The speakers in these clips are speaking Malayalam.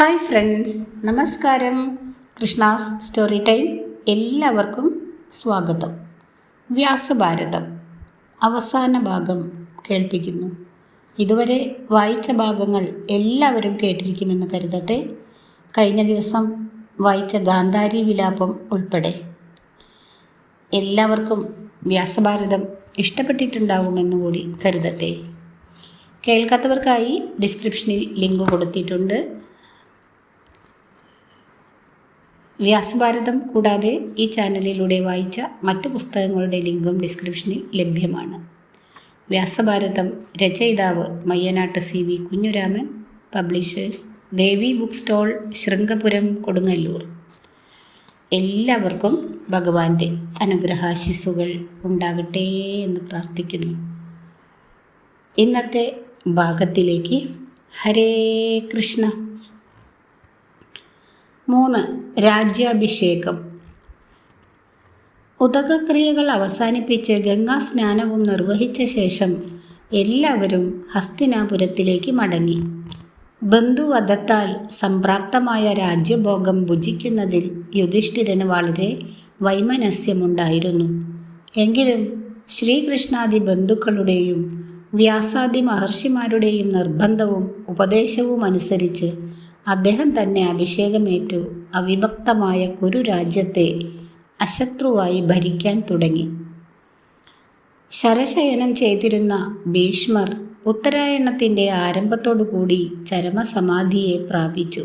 ഹായ് ഫ്രണ്ട്സ് നമസ്കാരം. കൃഷ്ണാസ് സ്റ്റോറി ടൈം എല്ലാവർക്കും സ്വാഗതം. വ്യാസഭാരതം അവസാന ഭാഗം കേൾപ്പിക്കുന്നു. ഇതുവരെ വായിച്ച ഭാഗങ്ങൾ എല്ലാവരും കേട്ടിരിക്കുമെന്ന് കരുതട്ടെ. കഴിഞ്ഞ ദിവസം വായിച്ച ഗാന്ധാരി വിലാപം ഉൾപ്പെടെ. എല്ലാവർക്കും വ്യാസഭാരതം ഇഷ്ടപ്പെട്ടിട്ടുണ്ടാകുമെന്ന് കൂടി കരുതട്ടെ. കേൾക്കാത്തവർക്കായി ഡിസ്ക്രിപ്ഷനിൽ ലിങ്ക് കൊടുത്തിട്ടുണ്ട്. വ്യാസഭാരതം കൂടാതെ ഈ ചാനലിലൂടെ വായിച്ച മറ്റു പുസ്തകങ്ങളുടെ ലിങ്കും ഡിസ്ക്രിപ്ഷനിൽ ലഭ്യമാണ്. വ്യാസഭാരതം രചയിതാവ് Mayyanad C V Kunjuraman publishers Devi book stall Sringapuram Kodungallur. എല്ലാവർക്കും ഭഗവാന്റെ അനുഗ്രഹാശിസ്സുകൾ ഉണ്ടാകട്ടെ എന്ന് പ്രാർത്ഥിക്കുന്നു. ഇന്നത്തെ ഭാഗത്തിലേക്ക് ഹരേ കൃഷ്ണ. മൂന്ന്. രാജ്യാഭിഷേകം. ഉദകക്രിയകൾ അവസാനിപ്പിച്ച് ഗംഗാ സ്നാനവും നിർവഹിച്ച ശേഷം എല്ലാവരും ഹസ്തിനാപുരത്തിലേക്ക് മടങ്ങി. ബന്ധുവധത്താൽ സംപ്രാപ്തമായ രാജ്യഭോഗം ഭുജിക്കുന്നതിൽ യുധിഷ്ഠിരന് വളരെ വൈമനസ്യമുണ്ടായിരുന്നു. എങ്കിലും ശ്രീകൃഷ്ണാദി ബന്ധുക്കളുടെയും വ്യാസാദി മഹർഷിമാരുടെയും നിർബന്ധവും ഉപദേശവും അനുസരിച്ച് അദ്ദേഹം തന്നെ അഭിഷേകമേറ്റു. അവിഭക്തമായ കുരു രാജ്യത്തെ അശത്രുവായി ഭരിക്കാൻ തുടങ്ങി. ശരശയനം ചെയ്തിരുന്ന ഭീഷ്മർ ഉത്തരായണത്തിന്റെ ആരംഭത്തോടുകൂടി ചരമസമാധിയെ പ്രാപിച്ചു.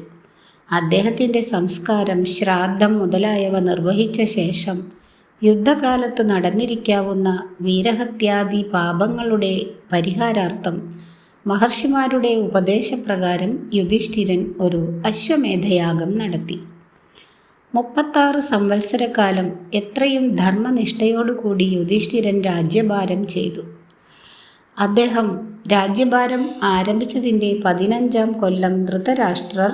അദ്ദേഹത്തിന്റെ സംസ്കാരം ശ്രാദ്ധം മുതലായവ നിർവഹിച്ച ശേഷം യുദ്ധകാലത്ത് നടന്നിരിക്കാവുന്ന വീരഹത്യാദി പാപങ്ങളുടെ പരിഹാരാർത്ഥം മഹർഷിമാരുടെ ഉപദേശപ്രകാരം യുധിഷ്ഠിരൻ ഒരു അശ്വമേധയാഗം നടത്തി. മുപ്പത്താറ് സംവത്സരക്കാലം എത്രയും ധർമ്മനിഷ്ഠയോടുകൂടി യുധിഷ്ഠിരൻ രാജ്യഭാരം ചെയ്തു. അദ്ദേഹം രാജ്യഭാരം ആരംഭിച്ചതിന്റെ പതിനഞ്ചാം കൊല്ലം ധൃതരാഷ്ട്രർ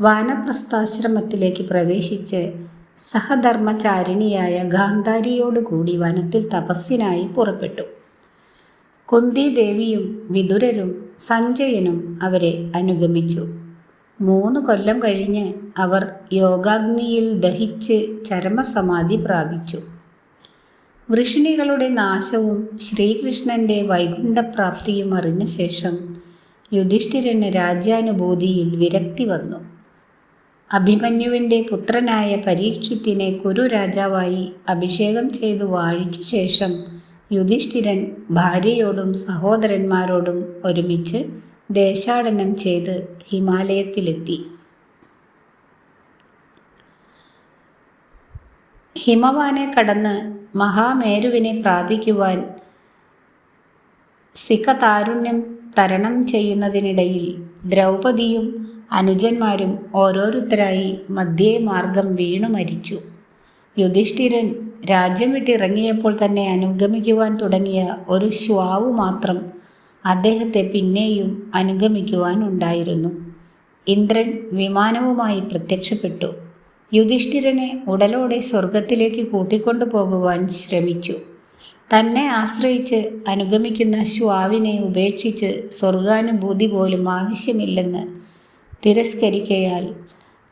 വാനപ്രസ്ഥാശ്രമത്തിലേക്ക് പ്രവേശിച്ച് സഹധർമ്മചാരിണിയായ ഗാന്ധാരിയോടുകൂടി വനത്തിൽ തപസ്സിനായി പുറപ്പെട്ടു. കുന്തി ദേവിയും വിതുരരും സഞ്ജയനും അവരെ അനുഗമിച്ചു. മൂന്ന് കൊല്ലം കഴിഞ്ഞ് അവർ യോഗാഗ്നിയിൽ ദഹിച്ച് ചരമസമാധി പ്രാപിച്ചു. വൃഷിണികളുടെ നാശവും ശ്രീകൃഷ്ണന്റെ വൈകുണ്ഠപ്രാപ്തിയും അറിഞ്ഞ ശേഷം യുധിഷ്ഠിരന് രാജ്യാനുഭൂതിയിൽ വിരക്തി വന്നു. അഭിമന്യുവിന്റെ പുത്രനായ പരീക്ഷിത്തിനെ കുരു രാജാവായി അഭിഷേകം ചെയ്തു വാഴിച്ച ശേഷം യുധിഷ്ഠിരൻ ഭാര്യയോടും സഹോദരന്മാരോടും ഒരുമിച്ച് ദേശാടനം ചെയ്ത് ഹിമാലയത്തിലെത്തി. ഹിമവാനെ കടന്ന് മഹാമേരുവിനെ പ്രാപിക്കുവാൻ സിഖതാരുണ്യം തരണം ചെയ്യുന്നതിനിടയിൽ ദ്രൗപദിയും അനുജന്മാരും ഓരോരുത്തരായി മധ്യേ മാർഗം വീണു മരിച്ചു. യുധിഷ്ഠിരൻ രാജ്യം വിട്ടിറങ്ങിയപ്പോൾ തന്നെ അനുഗമിക്കുവാൻ തുടങ്ങിയ ഒരു ശ്വാവു മാത്രം അദ്ദേഹത്തെ പിന്നെയും അനുഗമിക്കുവാനുണ്ടായിരുന്നു ഇന്ദ്രൻ വിമാനവുമായി പ്രത്യക്ഷപ്പെട്ടു. യുധിഷ്ഠിരനെ ഉടലോടെ സ്വർഗത്തിലേക്ക് കൂട്ടിക്കൊണ്ടു പോകുവാൻ ശ്രമിച്ചു. തന്നെ ആശ്രയിച്ച് അനുഗമിക്കുന്ന ശ്വാവിനെ ഉപേക്ഷിച്ച് സ്വർഗാനുഭൂതി പോലും ആവശ്യമില്ലെന്ന് തിരസ്കരിക്കയാൽ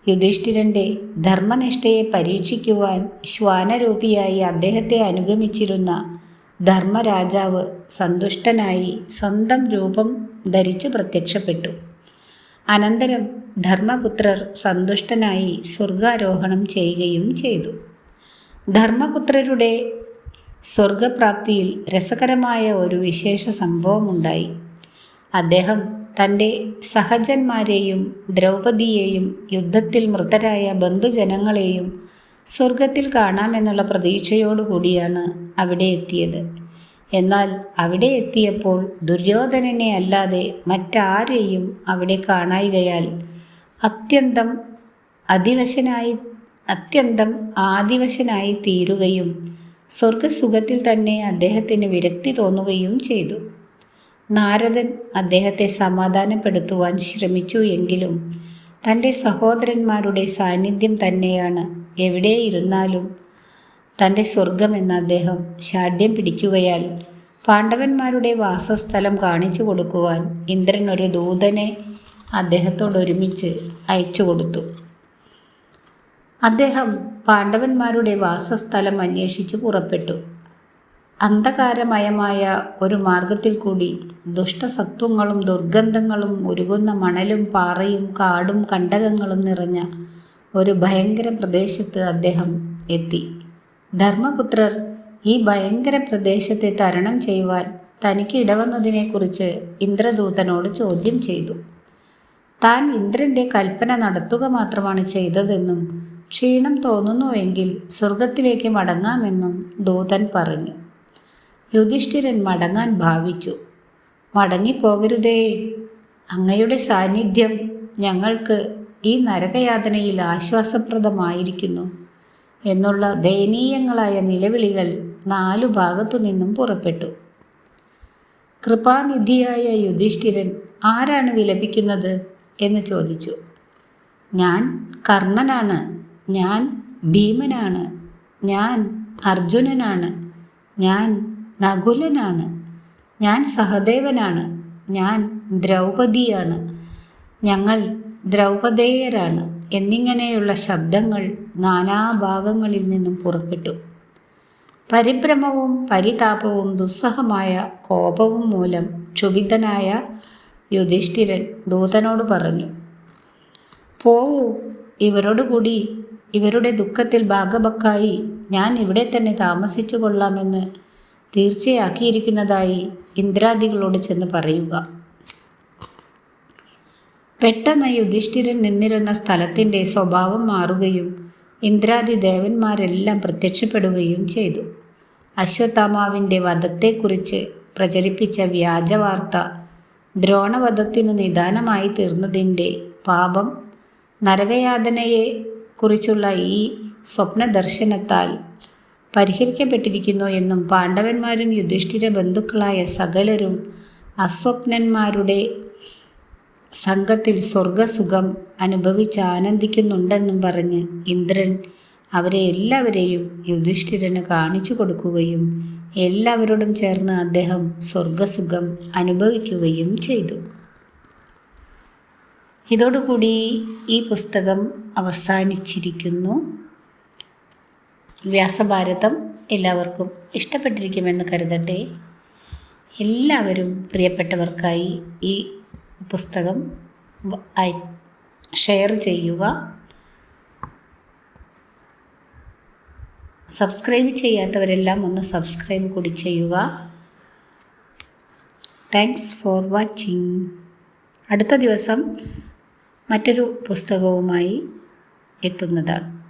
യുധിഷ്ഠിരന്റെ ധർമ്മനിഷ്ഠയെ പരീക്ഷിക്കുവാൻ ശ്വാനരൂപിയായി അദ്ദേഹത്തെ അനുഗമിച്ചിരുന്ന ധർമ്മരാജാവ് സന്തുഷ്ടനായി സ്വന്തം രൂപം ധരിച്ച് പ്രത്യക്ഷപ്പെട്ടു. അനന്തരം ധർമ്മപുത്രർ സന്തുഷ്ടനായി സ്വർഗാരോഹണം ചെയ്യുകയും ചെയ്തു. ധർമ്മപുത്രരുടെ സ്വർഗപ്രാപ്തിയിൽ രസകരമായ ഒരു വിശേഷ സംഭവമുണ്ടായി. അദ്ദേഹം തന്റെ സഹജന്മാരെയും ദ്രൗപദിയെയും യുദ്ധത്തിൽ മൃതരായ ബന്ധുജനങ്ങളെയും സ്വർഗത്തിൽ കാണാമെന്നുള്ള പ്രതീക്ഷയോടുകൂടിയാണ് അവിടെ എത്തിയത്. എന്നാൽ അവിടെ എത്തിയപ്പോൾ ദുര്യോധനനെ അല്ലാതെ മറ്റാരെയും അവിടെ കാണായികയാൽ അത്യന്തം അതിവശനായി അത്യന്തം ആദിവശനായി തീരുകയും സ്വർഗസുഖത്തിൽ തന്നെ അദ്ദേഹത്തിന് വിരക്തി തോന്നുകയും ചെയ്തു. നാരദൻ അദ്ദേഹത്തെ സമാധാനപ്പെടുത്തുവാൻ ശ്രമിച്ചു എങ്കിലും തന്റെ സഹോദരന്മാരുടെ സാന്നിധ്യം തന്നെയാണ് എവിടെയിരുന്നാലും തന്റെ സ്വർഗമെന്ന അദ്ദേഹം ശാഠ്യം പിടിക്കുകയാൽ പാണ്ഡവന്മാരുടെ വാസസ്ഥലം കാണിച്ചു കൊടുക്കുവാൻ ഇന്ദ്രൻ ഒരു ദൂതനെ അദ്ദേഹത്തോട് ഒരുമിച്ച് അയച്ചു കൊടുത്തു. അദ്ദേഹം പാണ്ഡവന്മാരുടെ വാസസ്ഥലം അന്വേഷിച്ച് പുറപ്പെട്ടു. അന്ധകാരമയമായ ഒരു മാർഗത്തിൽ കൂടി ദുഷ്ടസത്വങ്ങളും ദുർഗന്ധങ്ങളും ഉരുകുന്ന മണലും പാറയും കാടും കണ്ടകങ്ങളും നിറഞ്ഞ ഒരു ഭയങ്കര പ്രദേശത്ത് അദ്ദേഹം എത്തി. ധർമ്മപുത്രർ ഈ ഭയങ്കര പ്രദേശത്തെ തരണം ചെയ്യുവാൻ തനിക്ക് ഇടവന്നതിനെക്കുറിച്ച് ഇന്ദ്രദൂതനോട് ചോദ്യം ചെയ്തു. താൻ ഇന്ദ്രന്റെ കൽപ്പന നടത്തുക മാത്രമാണ് ചെയ്തതെന്നും ക്ഷീണം തോന്നുന്നുവെങ്കിൽ സ്വർഗത്തിലേക്ക് മടങ്ങാമെന്നും ദൂതൻ പറഞ്ഞു. യുധിഷ്ഠിരൻ മടങ്ങാൻ ഭാവിച്ചു. മടങ്ങിപ്പോകരുതേ. അങ്ങയുടെ സാന്നിധ്യം ഞങ്ങൾക്ക് ഈ നരകയാതനയിൽ ആശ്വാസപ്രദമായിരിക്കുന്നു എന്നുള്ള ദയനീയങ്ങളായ നിലവിളികൾ നാലു ഭാഗത്തു നിന്നും പുറപ്പെട്ടു. കൃപാനിധിയായ യുധിഷ്ഠിരൻ ആരാണ് വിലപിക്കുന്നത്? എന്ന് ചോദിച്ചു. ഞാൻ കർണനാണ്. ഞാൻ ഭീമനാണ്. ഞാൻ അർജുനനാണ്. ഞാൻ നകുലനാണ്. ഞാൻ സഹദേവനാണ്. ഞാൻ ദ്രൗപതിയാണ് ഞങ്ങൾ ദ്രൗപദേയരാണ് എന്നിങ്ങനെയുള്ള ശബ്ദങ്ങൾ നാനാഭാഗങ്ങളിൽ നിന്നും പുറപ്പെട്ടു. പരിഭ്രമവും പരിതാപവും ദുസ്സഹമായ കോപവും മൂലം ക്ഷുഭിതനായ യുധിഷ്ഠിരൻ ദൂതനോട് പറഞ്ഞു പോവൂ ഇവരോടുകൂടി ഇവരുടെ ദുഃഖത്തിൽ ഭാഗഭക്കായി ഞാൻ ഇവിടെ തന്നെ താമസിച്ചു കൊള്ളാമെന്ന് തീർച്ചയാക്കിയിരിക്കുന്നതായി ഇന്ദ്രാദികളോട് ചെന്ന് പറയുക. പെട്ടെന്ന് യുധിഷ്ഠിരൻ നിന്നിരുന്ന സ്ഥലത്തിന്റെ സ്വഭാവം മാറുകയും ഇന്ദ്രാദി ദേവന്മാരെല്ലാം പ്രത്യക്ഷപ്പെടുകയും ചെയ്തു. അശ്വത്ഥാമാവിന്റെ വധത്തെക്കുറിച്ച് പ്രചരിപ്പിച്ച വ്യാജവാർത്ത ദ്രോണവധത്തിനു നിദാനമായി തീർന്നതിന്റെ പാപം നരകയാതനയെ കുറിച്ചുള്ള ഈ സ്വപ്നദർശനത്താൽ പരിഹരിക്കപ്പെട്ടിരിക്കുന്നു എന്നും പാണ്ഡവന്മാരും യുധിഷ്ഠിര ബന്ധുക്കളായ സകലരും അസ്വപ്നന്മാരുടെ സംഘത്തിൽ സ്വർഗസുഖം അനുഭവിച്ച് ആനന്ദിക്കുന്നുണ്ടെന്നും പറഞ്ഞ് ഇന്ദ്രൻ അവരെ എല്ലാവരെയും യുധിഷ്ഠിരന് കാണിച്ചു കൊടുക്കുകയും എല്ലാവരോടും ചേർന്ന് അദ്ദേഹം സ്വർഗസുഖം അനുഭവിക്കുകയും ചെയ്തു. ഇതോടുകൂടി ഈ പുസ്തകം അവസാനിച്ചിരിക്കുന്നു. വ്യാസഭാരതം എല്ലാവർക്കും ഇഷ്ടപ്പെട്ടിരിക്കുമെന്ന് കരുതട്ടെ. എല്ലാവരും പ്രിയപ്പെട്ടവർക്കായി ഈ പുസ്തകം ഷെയർ ചെയ്യുക. സബ്സ്ക്രൈബ് ചെയ്യാത്തവരെല്ലാം ഒന്ന് സബ്സ്ക്രൈബ് കൂടി ചെയ്യുക. Thanks for watching. അടുത്ത ദിവസം മറ്റൊരു പുസ്തകവുമായി എത്തുന്നതാണ്.